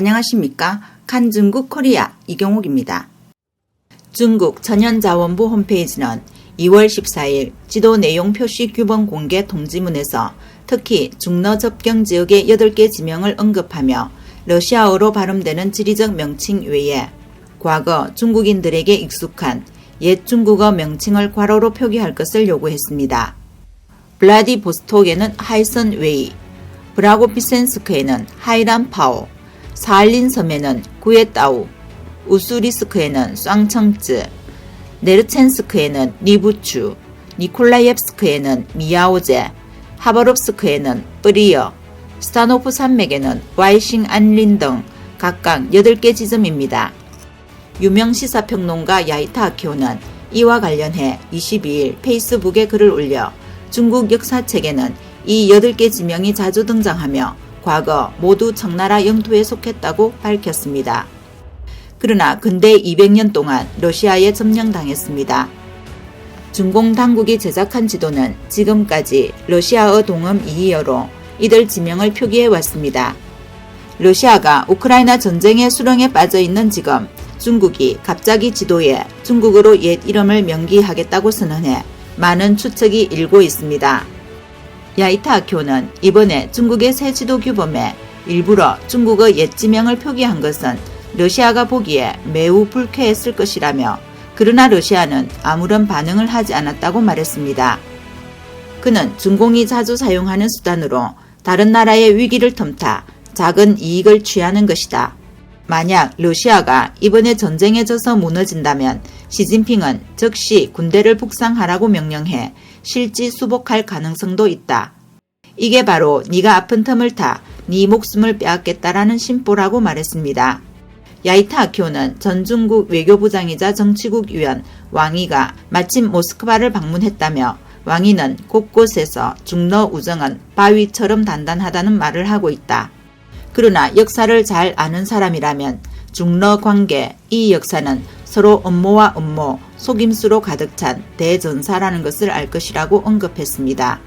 안녕하십니까. 칸중국 코리아 이경옥입니다. 중국 천연자원부 홈페이지는 2월 14일 지도 내용 표시 규범 공개 통지문에서 특히 중러 접경 지역의 8개 지명을 언급하며 러시아어로 발음되는 지리적 명칭 외에 과거 중국인들에게 익숙한 옛 중국어 명칭을 괄호로 표기할 것을 요구했습니다. 블라디보스톡에는 하이선 웨이, 브라고피센스크에는 하이란 파오, 사할린 섬에는 구에따우, 우수리스크에는 쌍청쯔, 네르첸스크에는 리부추, 니콜라옙스크에는 미야오제, 하버롭스크에는 뿌리어, 스타노프 산맥에는 와이싱 안린 등 각각 8개 지점입니다. 유명 시사평론가 야이타 아키오는 이와 관련해 22일 페이스북에 글을 올려 중국 역사책에는 이 8개 지명이 자주 등장하며 과거 모두 청나라 영토에 속했다고 밝혔습니다. 그러나 근대 200년 동안 러시아에 점령당했습니다. 중공 당국이 제작한 지도는 지금까지 러시아어 동음 2어로 이들 지명을 표기해 왔습니다. 러시아가 우크라이나 전쟁의 수렁에 빠져 있는 지금 중국이 갑자기 지도에 중국어로 옛 이름을 명기하겠다고 선언해 많은 추측이 일고 있습니다. 야이타 아키오는 이번에 중국의 새 지도 규범에 일부러 중국어 옛 지명을 표기한 것은 러시아가 보기에 매우 불쾌했을 것이라며 그러나 러시아는 아무런 반응을 하지 않았다고 말했습니다. 그는 중공이 자주 사용하는 수단으로 다른 나라의 위기를 틈타 작은 이익을 취하는 것이다. 만약 러시아가 이번에 전쟁에 져서 무너진다면 시진핑은 즉시 군대를 북상하라고 명령해 실지 수복할 가능성도 있다. 이게 바로 네가 아픈 틈을 타 네 목숨을 빼앗겠다라는 심보라고 말했습니다. 야이타 아키오는 전 중국 외교부장이자 정치국 위원 왕이가 마침 모스크바를 방문했다며 왕이는 곳곳에서 중러 우정은 바위처럼 단단하다는 말을 하고 있다. 그러나 역사를 잘 아는 사람이라면 중러 관계 이 역사는 서로 음모와 음모, 속임수로 가득 찬 대전사라는 것을 알 것이라고 언급했습니다.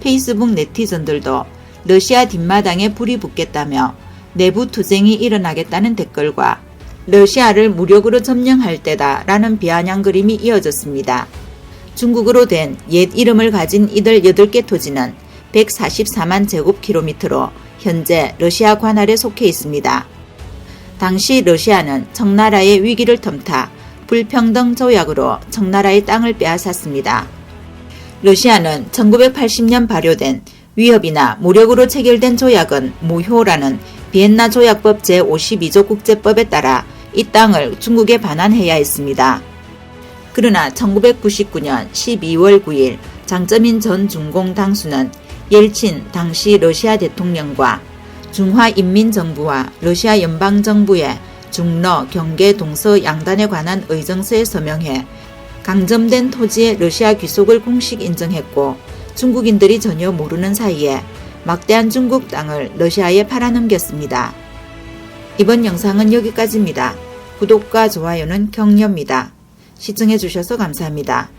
페이스북 네티즌들도 러시아 뒷마당에 불이 붙겠다며 내부 투쟁이 일어나겠다는 댓글과 러시아를 무력으로 점령할 때다 라는 비아냥 그림이 이어졌습니다. 중국어로 된 옛 이름을 가진 이들 8개 토지는 144만 제곱킬로미터로 현재 러시아 관할에 속해 있습니다. 당시 러시아는 청나라의 위기를 틈타 불평등 조약으로 청나라의 땅을 빼앗았습니다. 러시아는 1980년 발효된 위협이나 무력으로 체결된 조약은 무효라는 비엔나 조약법 제52조 국제법에 따라 이 땅을 중국에 반환해야 했습니다. 그러나 1999년 12월 9일 장쩌민 전 중공 당수는 옐친 당시 러시아 대통령과 중화인민정부와 러시아 연방정부의 중러 경계 동서 양단에 관한 의정서에 서명해 강점된 토지의 러시아 귀속을 공식 인정했고 중국인들이 전혀 모르는 사이에 막대한 중국 땅을 러시아에 팔아넘겼습니다. 이번 영상은 여기까지입니다. 구독과 좋아요는 격려입니다. 시청해주셔서 감사합니다.